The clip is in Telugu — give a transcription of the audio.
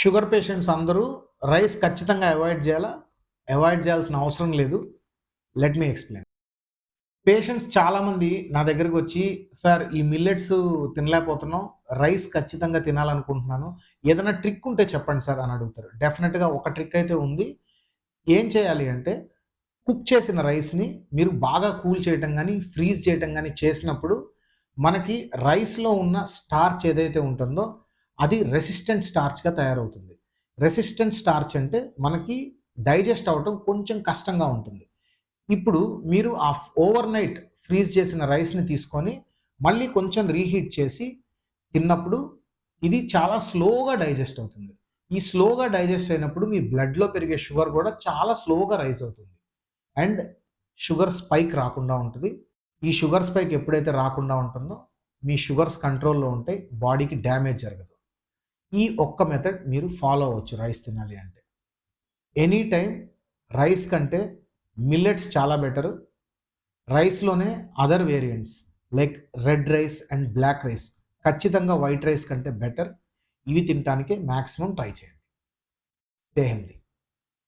షుగర్ పేషెంట్స్ అందరూ రైస్ ఖచ్చితంగా అవాయిడ్ చేయాలా? అవాయిడ్ చేయాల్సిన అవసరం లేదు. Let me explain. పేషెంట్స్ చాలామంది నా దగ్గరకు వచ్చి సార్ ఈ మిల్లెట్స్ తినలేకపోతున్నాం. రైస్ ఖచ్చితంగా తినాలనుకుంటున్నాను. ఏదైనా ట్రిక్ ఉంటే చెప్పండి సార్ అని అడుగుతారు. డెఫినెట్గా ఒక ట్రిక్ అయితే ఉంది. ఏం చేయాలి అంటే కుక్ చేసిన రైస్ని మీరు బాగా కూల్ చేయటం కానీ ఫ్రీజ్ చేయటం కానీ చేసినప్పుడు మనకి రైస్లో ఉన్న స్టార్చ్ ఏదైతే ఉంటుందో అది రెసిస్టెంట్ స్టార్చ్గా తయారవుతుంది. రెసిస్టెంట్ స్టార్చ్ అంటే మనకి డైజెస్ట్ అవ్వటం కొంచెం కష్టంగా ఉంటుంది. ఇప్పుడు మీరు ఆ ఓవర్ నైట్ ఫ్రీజ్ చేసిన రైస్ని తీసుకొని మళ్ళీ కొంచెం రీహీట్ చేసి తిన్నప్పుడు ఇది చాలా స్లోగా డైజెస్ట్ అవుతుంది. ఈ స్లోగా డైజెస్ట్ అయినప్పుడు మీ బ్లడ్లో పెరిగే షుగర్ కూడా చాలా స్లోగా రైజ్ అవుతుంది. అండ్ షుగర్ స్పైక్ రాకుండా ఉంటుంది. ఈ షుగర్ స్పైక్ ఎప్పుడైతే రాకుండా ఉంటుందో మీ షుగర్స్ కంట్రోల్లో ఉంటే బాడీకి డ్యామేజ్ జరగదు. ఈ ఒక్క మెథడ్ మీరు ఫాలో అవ్వచ్చు రైస్ తినాలి అంటే. ఎనీ టైం రైస్ కంటే మిల్లెట్స్ చాలా better రైస్లోనే other variants like red rice and black rice ఖచ్చితంగా వైట్ రైస్ కంటే బెటర్ ఇవి తినటానికి మ్యాక్సిమం ట్రై చేయండి. Stay healthy